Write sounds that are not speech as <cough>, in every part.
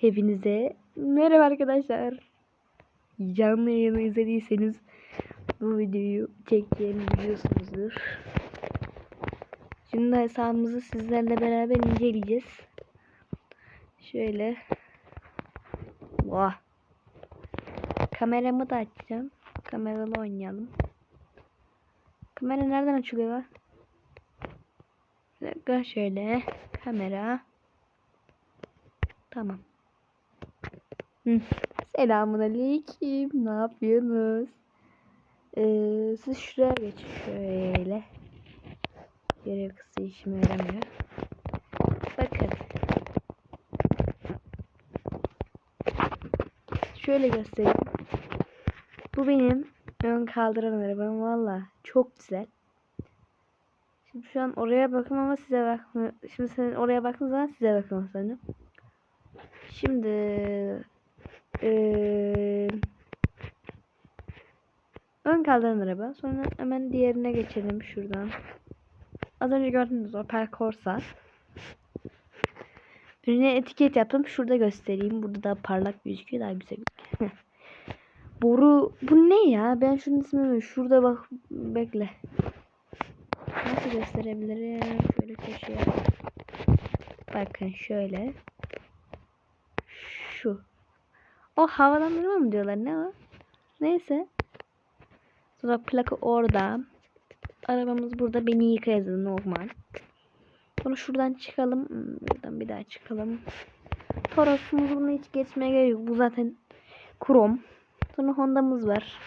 Hepinize merhaba arkadaşlar. Canlı yayını izlediyseniz bu videoyu çektiğimi biliyorsunuzdur. Şimdi hesabımızı sizlerle beraber inceleyeceğiz. Şöyle. Vah. Kameramı da açacağım. Kameralı oynayalım. Kamera nereden açılıyor lan? Bir dakika şöyle. Kamera. Tamam. Selamun aleyküm. Ne yapıyorsunuz? Ee, siz şuraya geçin. Şöyle. Görev kısa işime yaramıyor. Bakın. Şöyle göstereyim. Bu benim ön kaldıran arabam. Valla çok güzel. Şimdi şu an oraya bakın ama size bakmıyor. Şimdi sen oraya baktığın zaman size bakmam sanırım. Şimdi eee ön kaldıran araba. Sonra hemen diğerine geçelim şuradan. Az önce gördüğünüz Opel Corsa. Önüne etiket yaptım. Şurada göstereyim. Burada daha parlak gözüküyor. Daha güzel. Boru. Bu ne ya? Ben şunun ismini Şurada bak. Bekle. Nasıl gösterebilirim? Şöyle köşeye. Bakın şöyle. Şu. O havalandırma mı diyorlar? Ne o? Neyse. Sonra plaka orada. Arabamız burada. Beni yıka yazılı normal. Sonra şuradan çıkalım. Hmm, Buradan bir daha çıkalım. Toros'umuz bunu hiç geçmeye gerek yok. Bu zaten krom. Sonra Honda'mız var.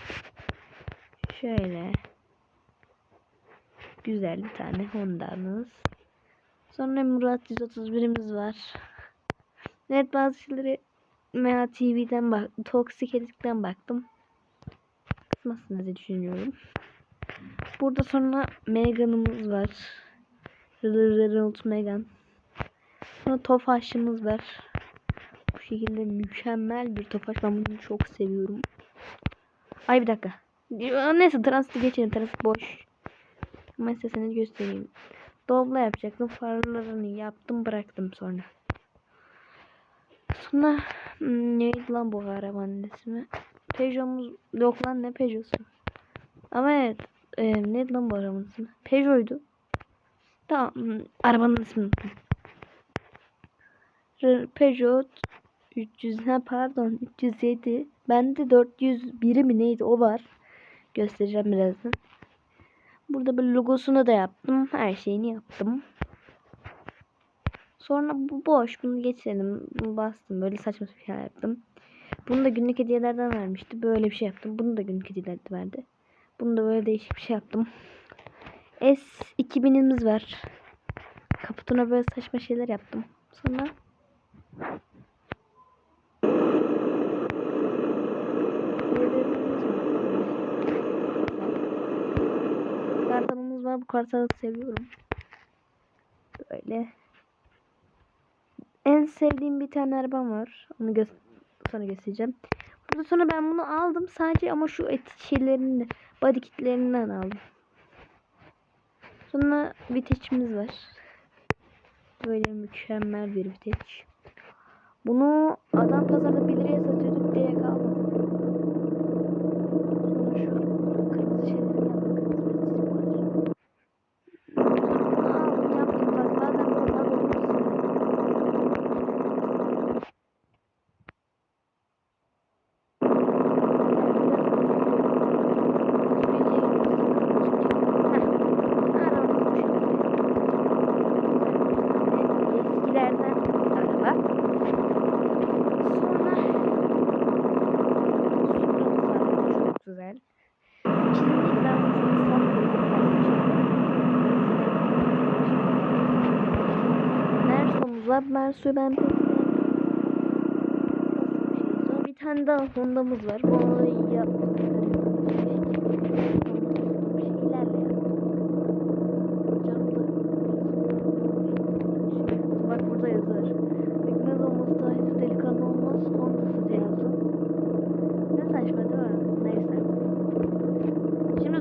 Şöyle. Güzel bir tane Honda'mız. Sonra Murat 131'imiz var. Evet bazı şeyleri MA TV'den bak, Toksik Edit'ten baktım. Kısmazsınız diye düşünüyorum. Burada sonra Megan'ımız var. Renault Megan. Sonra Tofaş'ımız var. Bu şekilde mükemmel bir Tofaş. Ben bunu çok seviyorum. Ay bir dakika. Neyse transiti geçelim. Transit boş. Ama size göstereyim. Dobla yapacaktım. Farlarını yaptım bıraktım sonra. Sonra hmm, neydi lan bu arabanın ismi? Peugeot'umuz yok lan ne Peugeot'su? Ama evet e, neydi lan bu arabanın ismi? Peugeot'ydu. Tamam hmm, arabanın. R- Peugeot 300 ha pardon 307. Bende 401 mi neydi o var. Göstereceğim birazdan. Burada bir logosunu da yaptım. Her şeyini yaptım. Sonra bu boş. Bunu geçelim. Bastım. Böyle saçma bir şey yaptım. Bunu da günlük hediyelerden vermişti. Böyle bir şey yaptım. Bunu da günlük hediyelerden verdi. Bunu da böyle değişik bir şey yaptım. S2000'imiz var. Kaputuna böyle saçma şeyler yaptım. Sonra Kartalımız var. Bu kartalı seviyorum. Böyle. En sevdiğim bir tane arabam var. Onu gö sonra göstereceğim. Burada sonra ben bunu aldım sadece ama şu et şeylerini body kitlerinden aldım. Sonra viteçimiz var. Böyle mükemmel bir viteç. Bunu adam pazarda 1 liraya satıyorduk diye aldım. Sonra şu kırmızı şeyleri yaptık. Kırmızı çizim var. Aa, yaptım bak bazen bu bug olmuş. Eskilerden araba. Sonra Supra'mız var. Çok güzel. Çizimleri ben bunu Mersom'uz var. Merso'yu ben. Sonra bir tane daha Honda'mız var. Şeylerle yaptım. Camda. Bak burada yazar. Bekmez olması dahi delikanlı olmaz. Honda'sız yazdım. Ne saçma değil mi? Neyse. Şimdi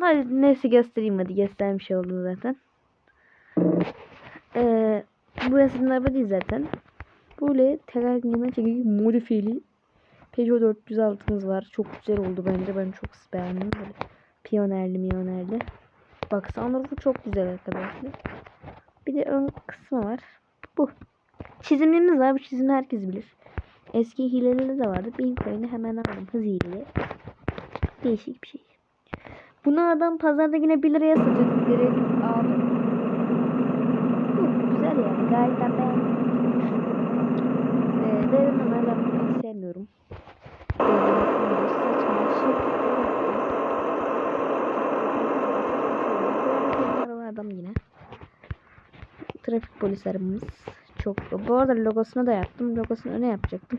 Hadi neyse göstereyim hadi göstermiş oldum zaten. Ee, bu resimler araba değil zaten. Böyle tekerleğinden çekilmiş modifiyeli Peugeot 406'mız var. Çok güzel oldu bence. Ben çok beğendim. Böyle piyonerli miyonerli. Bak sunroofu çok güzel arkadaşlar. Bir de ön kısmı var. Bu. Çizimimiz var. Bu çizimi herkes bilir. Eski hileli de vardı. Bitcoin'i hemen aldım. Hız hileli. Değişik bir şey. Bunu adam pazarda yine 1 liraya satıyor. Direkt aldım. Bu güzel yani. Gayet ben. Ee, ömerler pek sevmiyorum. Devrim saçma şey. Yine. Trafik polislerimiz çok. Bu arada logosunu da yaptım. Logosunu öne yapacaktım.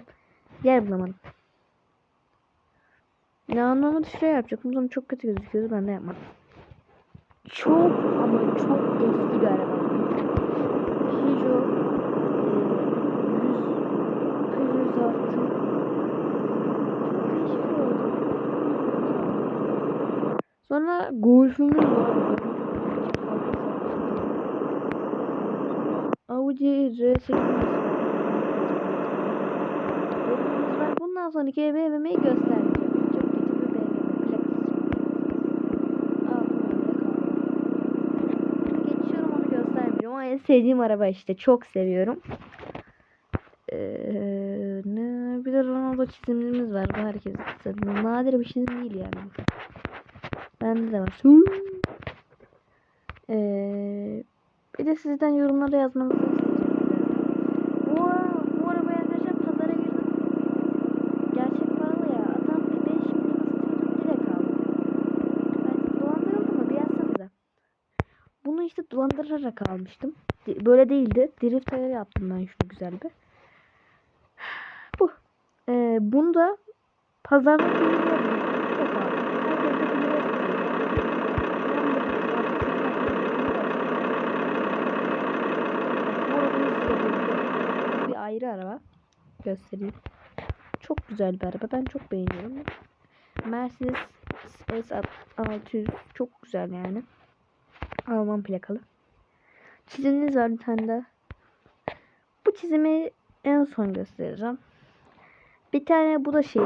Yer bulamadım. Ne anlamadı şuraya yapacaktım. Sonra çok kötü gözüküyordu. Ben de yapmadım. Çok ama çok eski bir araba. Peugeot e, 100 Peugeot 106 Çok değişik oldu. Sonra Golf'ümüz. Audi R8 var. Bundan sonraki BMW'yi göstereceğim. Çok kötü bir BMW. Geçiyorum onu göstermeyeceğim ama sevdiğim araba işte. Çok seviyorum. Ee, ne? Bir de Ronaldo çizimimiz var. Bu herkes nadir bir çizim değil yani. Bende de var. Ee, bir de sizden yorumlara yazmanızı isteyeceğim. Bu, bu arabayı arkadaşlar pazara girdim. Gerçek paralı ya. Adam bir 5 milyona satıyordu direkt aldı. Ben dolandırıldım mı? Bir yazsanıza. Bunu işte dolandırarak almıştım. Böyle değildi. Drift ayarı yaptım ben şunu güzel bir. <sighs> Bu. Ee, bunu da pazarda bir liraya buldum. Direkt aldım. Herkes de bir liraya satıyor. Bu arabayı size buldum. Bir ayrı araba. Göstereyim. Çok güzel bir araba. Ben çok beğeniyorum. Mercedes S600 çok güzel yani. Alman plakalı. Çiziminiz var bir tane daha. Bu çizimi en son göstereceğim. Bir tane bu da şey.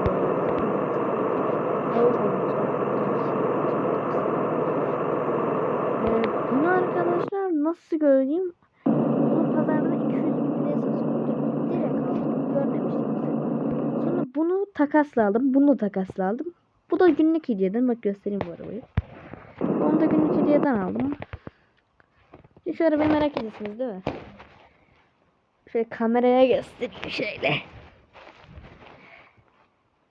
Ee, bunu arkadaşlar nasıl göreyim? Bunu pazarda 200 bin liraya satıyordu. Direkt aldım. Görmemiştim. bile. Sonra bunu takasla aldım. Bunu da takasla aldım. Bu da günlük hediyeden. Bak göstereyim bu arabayı. Onu da günlük hediyeden aldım. Şimdi şu arabayı merak ediyorsunuz değil mi? Şöyle kameraya göstereyim şöyle.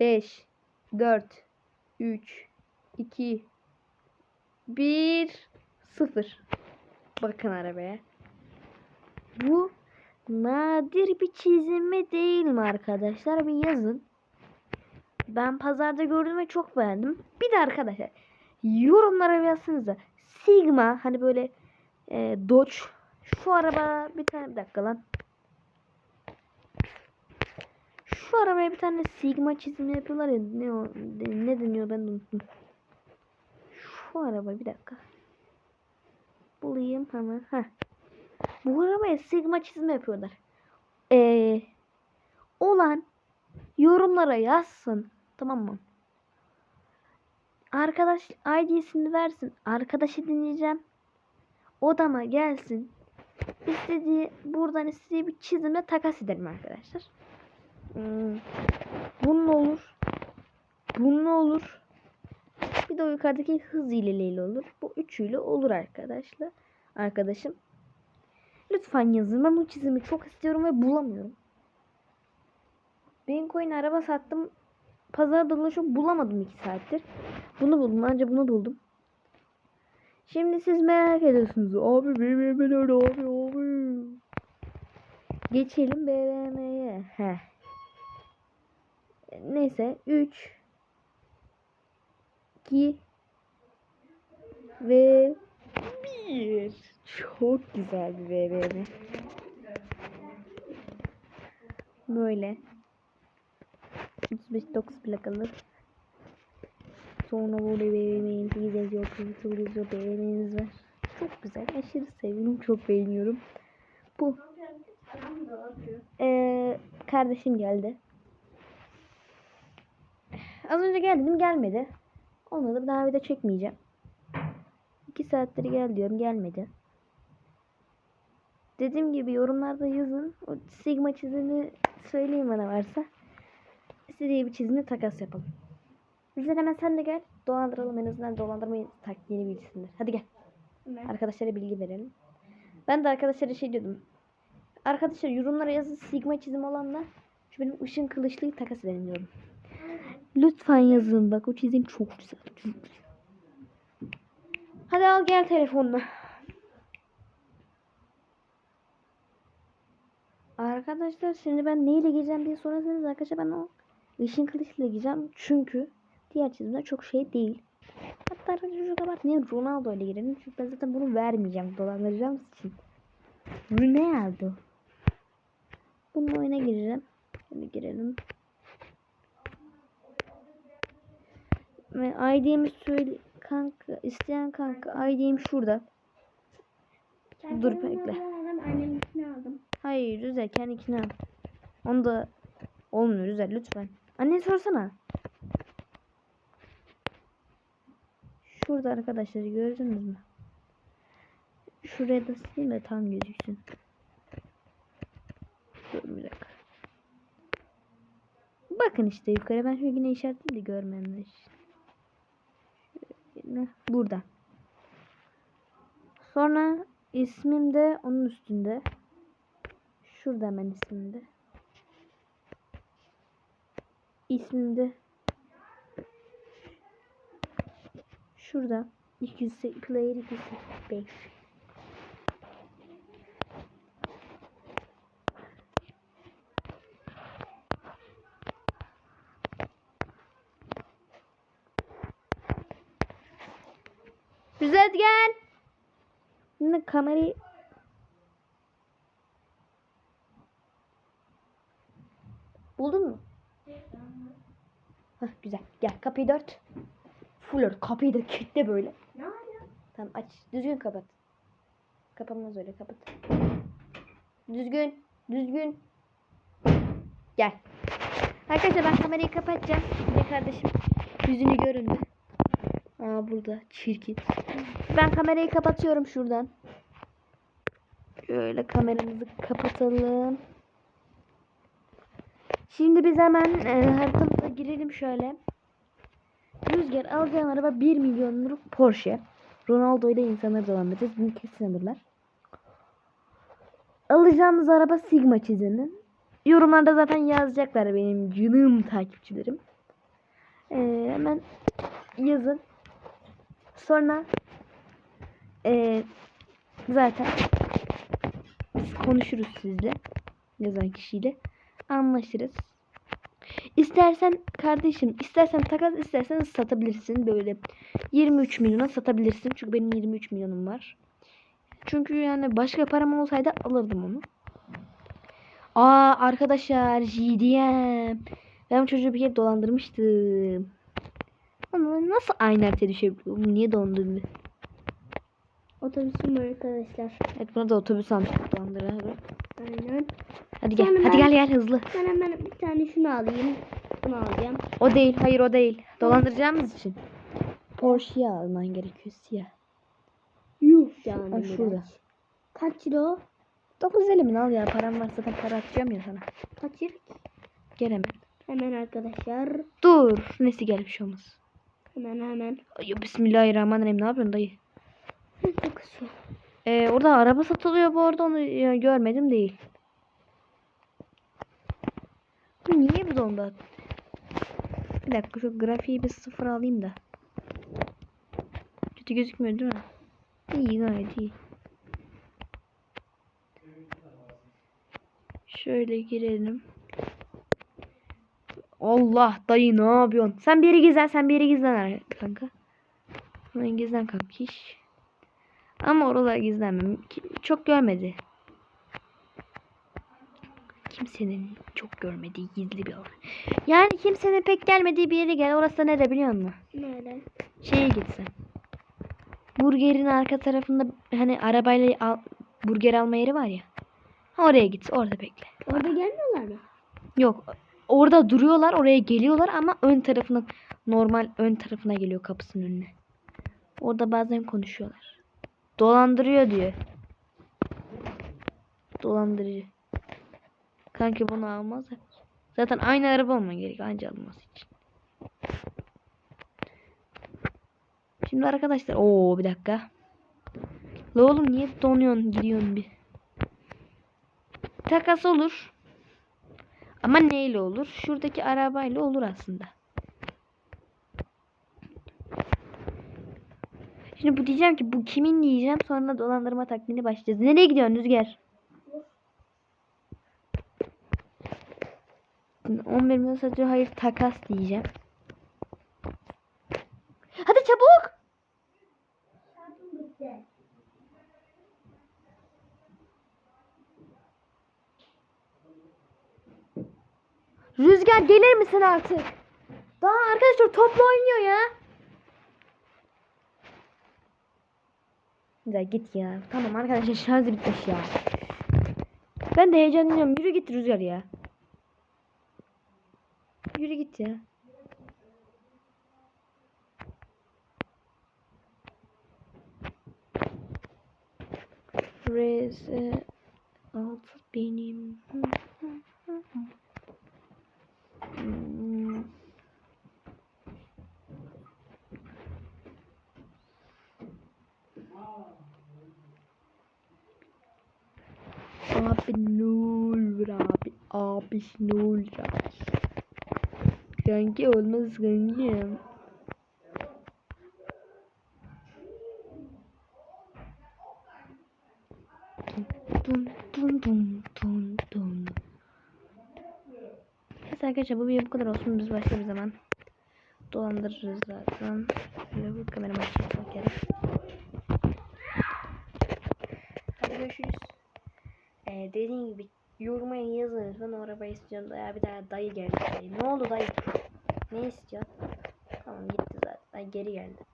5 4 3 2 1 0 Bakın arabaya. Bu nadir bir çizim mi değil mi arkadaşlar? Bir yazın. Ben pazarda gördüm ve çok beğendim. Bir de arkadaşlar yorumlara yazsanıza. Sigma hani böyle e, Dodge şu araba bir tane bir dakika lan. Şu arabaya bir tane Sigma çizimi yapıyorlar ya ne o ne deniyor ben de unuttum. Şu araba bir dakika. Bulayım hemen. Heh. Bu arabaya Sigma çizimi yapıyorlar. Ee, olan yorumlara yazsın. Tamam mı? Arkadaş ID'sini versin. Arkadaşı dinleyeceğim. Odama gelsin. İstediği buradan istediği bir çizimle takas edelim arkadaşlar. Hmm. Bunun olur. Bunun olur. Bir de yukarıdaki hız ileliyle olur. Bu üçüyle olur arkadaşlar. Arkadaşım. Lütfen yazın. Ben bu çizimi çok istiyorum ve bulamıyorum. Bitcoin araba sattım. Pazar dolaşıp bulamadım 2 saattir. Bunu buldum. Anca bunu buldum. Şimdi siz merak ediyorsunuz. Abi BMW nerede abi abi. Geçelim BMW'ye. Heh. Neyse 3 2 ve 1 Çok güzel bir BMW. Böyle 359 plakalı. Sonra BMW'nin 8 yazıyor, 8 yazıyor, BMW'niz var. Çok güzel, aşırı seviyorum, çok beğeniyorum. Bu. Ee, kardeşim geldi. Az önce gel dedim gelmedi. Olmadı daha bir de çekmeyeceğim. İki saattir gel diyorum gelmedi. Dediğim gibi yorumlarda yazın. O sigma çizimi söyleyin bana varsa. İstediği bir çizimle takas yapalım. Güzel hemen sen de gel. Dolandıralım en azından dolandırmayı taktiğini bilsinler. Hadi gel. Hemen. Arkadaşlara bilgi verelim. Ben de arkadaşlara şey diyordum. Arkadaşlar yorumlara yazın sigma çizim olanla şu benim ışın kılıçlıyı takas edelim diyorum. Lütfen yazın bak o çizim çok güzel. Çok güzel. Hadi al gel telefonunu. Arkadaşlar şimdi ben neyle gireceğim diye sorarsanız arkadaşlar ben o ışın kılıçla gireceğim. Çünkü diğer çizimler çok şey değil. Hatta şu kadar niye Ronaldo ile girelim? Çünkü ben zaten bunu vermeyeceğim dolandıracağım için. Aldı? Bunun oyuna gireceğim. Hadi girelim. Ve ID'mi söyle kanka isteyen kanka ID'm şurada. Dur, bekle. Aldım. Hayır Rüze kendikini al. Onu da olmuyor Rüze lütfen. Annen sorsana. Şurada arkadaşlar gördünüz mü? Şuraya da sileyim de tam gözüksün. Dur bir dakika. Bakın işte yukarı ben şöyle yine işaretleyeyim de. Şöyle, burada. Sonra ismim de onun üstünde. Şurada hemen ismimde. İsmimde. Şurada. 208 player 205. Güzel gel. Şimdi kamerayı Buldun mu? Hah güzel. Gel kapıyı dört. Full ört. Kapıyı da kilitle böyle. Ne oluyor? Tamam aç. Düzgün kapat. Kapanmaz öyle kapat. Düzgün. Düzgün. Gel. Arkadaşlar ben kamerayı kapatacağım. Bir de kardeşim yüzünü görün? Aa burada çirkin. Ben kamerayı kapatıyorum şuradan. Şöyle kameramızı kapatalım. Şimdi biz hemen e, haritamıza girelim şöyle. Rüzgar alacağın araba 1 milyonluk Porsche. Ronaldo ile insanları dolandıracağız. Bunu kesin alırlar. Alacağımız araba Sigma çizimi. Yorumlarda zaten yazacaklar benim canım takipçilerim. Ee, hemen yazın. Sonra ee, zaten biz konuşuruz sizle. Yazan kişiyle. Anlaşırız. İstersen kardeşim, istersen takas, istersen satabilirsin böyle. 23 milyona satabilirsin. Çünkü benim 23 milyonum var. Çünkü yani başka param olsaydı alırdım onu. Aa arkadaşlar GDM. Ben bu çocuğu bir kere dolandırmıştım. Ama nasıl aynı haritaya düşebiliyorum? Niye dondurdu? Otobüsüm var arkadaşlar. Evet buna da otobüs almıştık dolandırarak. Aynen. Hadi gel. Sonra Hadi ben- gel gel hızlı. Ben hemen bir tane şunu alayım. Bunu alacağım. O değil. Hayır o değil. Dolandıracağımız için. Porsche'yi alman gerekiyor siyah. Yuh yani. Bak biraz. şurada. Kaç kilo? 950 mi al ya param var zaten para atacağım ya sana. Kaç lira? Gel hemen. Hemen arkadaşlar. Dur. Nesi gelmiş olmaz. Hemen hemen. Ay, Bismillahirrahmanirrahim. Ne yapıyorsun dayı? Çok kısa. Ee, orada araba satılıyor bu arada onu görmedim değil. Niye bu dondu? Bir dakika şu grafiği bir sıfır alayım da. Kötü gözükmüyor değil mi? İyi gayet iyi. Şöyle girelim. Allah dayı ne yapıyorsun? Sen bir yere gizlen sen bir yere gizlen kanka. Hemen gizlen kanka iş. Ama oralar gizlenmem. Çok görmedi. Kimsenin çok görmediği gizli bir alan. Yani kimsenin pek gelmediği bir yere gel. Orası da nere biliyor musun? Nerede? Şeye gitsin. Burgerin arka tarafında hani arabayla al, burger alma yeri var ya. Oraya git. Orada bekle. Orada gelmiyorlar mı? Yok. Orada duruyorlar. Oraya geliyorlar ama ön tarafına normal ön tarafına geliyor kapısının önüne. Orada bazen konuşuyorlar. Dolandırıyor diyor. Dolandırıcı. Kanki bunu almaz. Zaten aynı araba olman gerek anca alması için. Şimdi arkadaşlar o bir dakika. La oğlum niye donuyorsun gidiyorsun bir. Takas olur. Ama neyle olur? Şuradaki arabayla olur aslında. Şimdi bu diyeceğim ki bu kimin diyeceğim sonra dolandırma taktiğini başlayacağız. Nereye gidiyorsun Rüzgar? 11 milyon satıyor. Hayır takas diyeceğim. Hadi çabuk. Rüzgar gelir misin artık? Daha arkadaşlar topla oynuyor ya. Ya git ya. Tamam arkadaşlar şarjı bitmiş ya. Ben de heyecanlanıyorum. Yürü git Rüzgar ya. Yürü git ya. Reze alt benim. Abi ne olur abi. Abi ne abi. Kanki olmaz kankim. Dun dun dun dun dun. Neyse arkadaşlar bu video bu kadar olsun. Biz başka bir zaman dolandırırız zaten. Şöyle bu kameramı açayım bir kere. Hadi görüşürüz. Ee, dediğim gibi yoruma yazın lütfen o arabayı istiyorum. Daya bir daha dayı geldi. Ne oldu dayı? Ne istiyorsun? Tamam gitti zaten. Ay, geri geldi.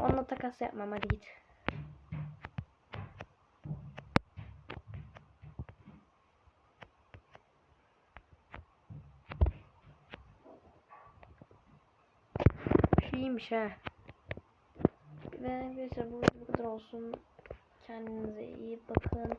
Onunla takas yapmam hadi git. İyiymiş ha. Ve arkadaşlar bu kadar olsun. Kendinize iyi bakın.